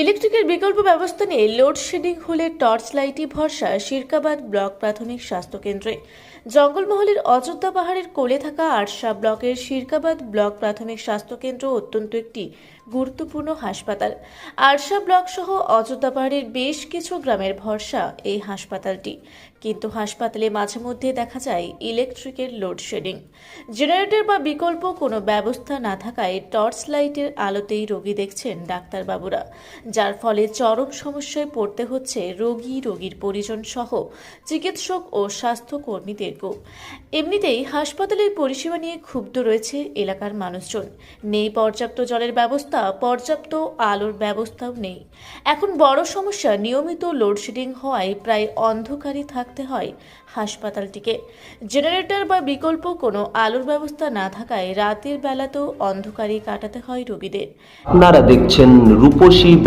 ইলেকট্রিকের বিকল্প ব্যবস্থা নিয়ে লোডশেডিং হলে টর্চ লাইটই ভরসা শিরকাবাদ ব্লক প্রাথমিক স্বাস্থ্যকেন্দ্রে। জঙ্গলমহলের অযোধ্যা পাহাড়ের কোলে থাকা আরশা ব্লকের শিরকাবাদ ব্লক প্রাথমিক স্বাস্থ্যকেন্দ্র অত্যন্ত একটি গুরুত্বপূর্ণ হাসপাতাল। আরশা ব্লক সহ অযোধ্যা পাহাড়ের বেশ কিছু গ্রামের ভরসা এই হাসপাতালটি। কিন্তু হাসপাতালে মাঝে মধ্যে দেখা যায় ইলেকট্রিকের লোডশেডিং। জেনারেটর বা বিকল্প কোনো ব্যবস্থা না থাকায় টর্চ লাইটের আলোতেই রোগী দেখছেন ডাক্তারবাবুরা। যার ফলে চরম সমস্যায় পড়তে হচ্ছে রোগী, রোগীর পরিজন সহ চিকিৎসক ও স্বাস্থ্যকর্মীদেরকেও এমনিতেই হাসপাতালের পরিষেবা নিয়ে ক্ষুব্ধ রয়েছে এলাকার মানুষজন। নেই পর্যাপ্ত জলের ব্যবস্থা, পর্যাপ্ত আলোর ব্যবস্থাও নেই। এখন বড় সমস্যা, নিয়মিত লোডশেডিং হওয়ায় প্রায় অন্ধকারই থাকতে হয় হাসপাতালটিকে। জেনারেটর বা বিকল্প কোনো আলোর ব্যবস্থা না থাকায় রাতের বেলাতেও অন্ধকারে কাটাতে হয় রোগীদের। আপনারা দেখছেন রূপসী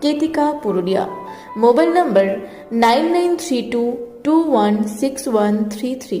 কেতিকা Purulia mobile number nine nine three two two one six one three three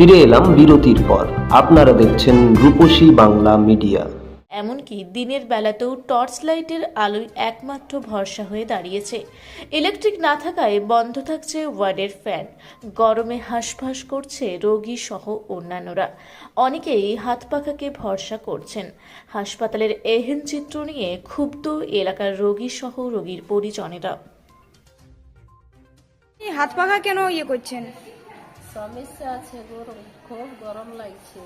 ফিরে এলাম বিরতির পর। আপনারা দেখছেন রূপসী বাংলা মিডিয়া। এমনকি দিনের বেলাতেও টর্চ লাইটের আলোয় একমাত্র ভরসা হয়ে দাঁড়িয়েছে। ইলেকট্রিক না থাকায় বন্ধ থাকছে ওয়ার্ডের ফ্যান। গরমে হাঁসফাঁস করছে রোগী সহ অন্যান্যরা। অনেকেই হাত পাখাকে ভরসা করছেন। হাসপাতালের এহেন চিত্র নিয়ে ক্ষুব্ধ এলাকার রোগী সহ রোগীর পরিজনেরা। এই হাত পাখা কেন ইয়ে করছেন? সমস্যা আছে গরম খুব গরম লাগছে।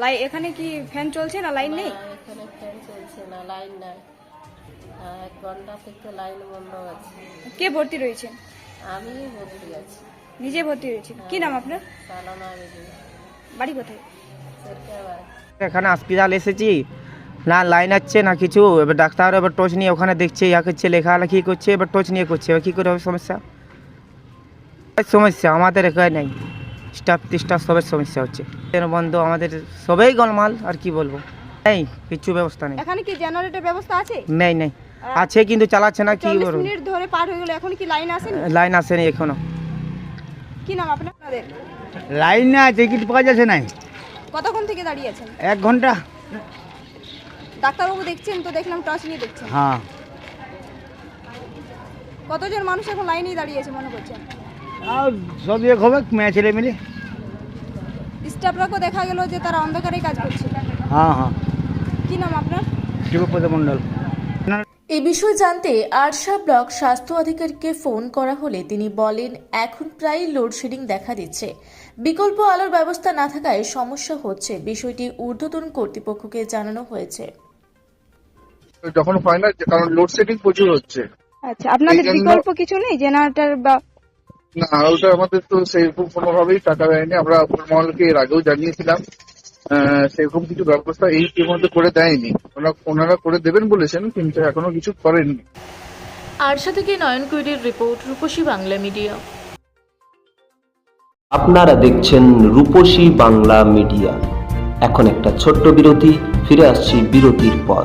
লাই এখানে কি ফ্যান চলছে না লাইন নেই? এখানে ফ্যান চলছে না লাইন নাই। হ্যাঁ, এক ঘণ্টা থেকে লাইন বন্ধ আছে। কে ভর্তি রয়েছেন আমি ভর্তি আছি। নিজে ভর্তি রয়েছেন? কি নাম আপনার? সালানা বেদি বাড়ি কোথায়? এখানে হসপিটাল এসেছি। না লাইন আছে না কিছু? এবার ডাক্তার এবার টোচ নিয়ে ওখানে দেখছে ইয়া করছে লেখালেখি করছে এবার টোচ নিয়ে করছে। এবার কী করে হবে সমস্যা? এই সমস্যা আমাদের এখানে নেই। স্টাফ টিস্টাফ সবের সমস্যা হচ্ছে। ট্রেন বন্ধ আমাদের সবাই গলমাল আর কি বলব? নেই কিছু ব্যবস্থা নেই। এখানে কি জেনারেটর ব্যবস্থা আছে? নেই নেই। আছে কিন্তু চালাচ্ছে না কি করব মিনিট ধরে পার হয়ে গেল এখন কি লাইন আসেনি? লাইন আসেনি এখনও। কি নাম আপনাদের? লাইন না টিকিট পাওয়া যাচ্ছে নাই। কতক্ষণ থেকে দাঁড়িয়ে আছেন? এক ঘণ্টা। ডাক্তারবাবু দেখছেন তো দেখলাম টর্চ নিয়ে দেখছেন। হ্যাঁ। কতজন মানুষ এখন লাইনেই দাঁড়িয়ে আছে মনে করছেন? সব এক হবে মেয়ে ছেলে মিলে। স্টাফরাকেও দেখা গেল যে তারা অন্ধকারে কাজ করছে। হ্যাঁ হ্যাঁ। কি নাম আপনার? শিবপদ মণ্ডল। এই বিষয়ে জানতে আরশা ব্লক স্বাস্থ্য আধিকারিককে ফোন করা হলে তিনি বলেন এখন প্রায় লোডশেডিং দেখা দিচ্ছে। বিকল্প আলোর ব্যবস্থা না থাকায় সমস্যা হচ্ছে বিষয়টি ঊর্ধ্বতন কর্তৃপক্ষকে জানানো হয়েছে। যখন হয় না কারণ লোডশেডিং প্রচুর হচ্ছে। আচ্ছা আপনাদের বিকল্প কিছু নেই? জেনারেটর বা না ওটা আমাদের তো সেরকম কোনোভাবেই টাকা দেয়নি। আমরা মহলকে এর আগেও জানিয়েছিলাম। আহ, সেরকম কিছু ব্যবস্থা এই মধ্যে করে দেয়নি। ওরা ওনারা করে দেবেন বলেছেন কিন্তু এখনও কিছু করেননি। আরশা থেকে নয়ন কুইরের রিপোর্ট রূপসী বাংলা মিডিয়া। আপনারা দেখছেন রূপসী বাংলা মিডিয়া। এখন একটা ছোট্ট বিরতি ফিরে আসছি বিরতির পর।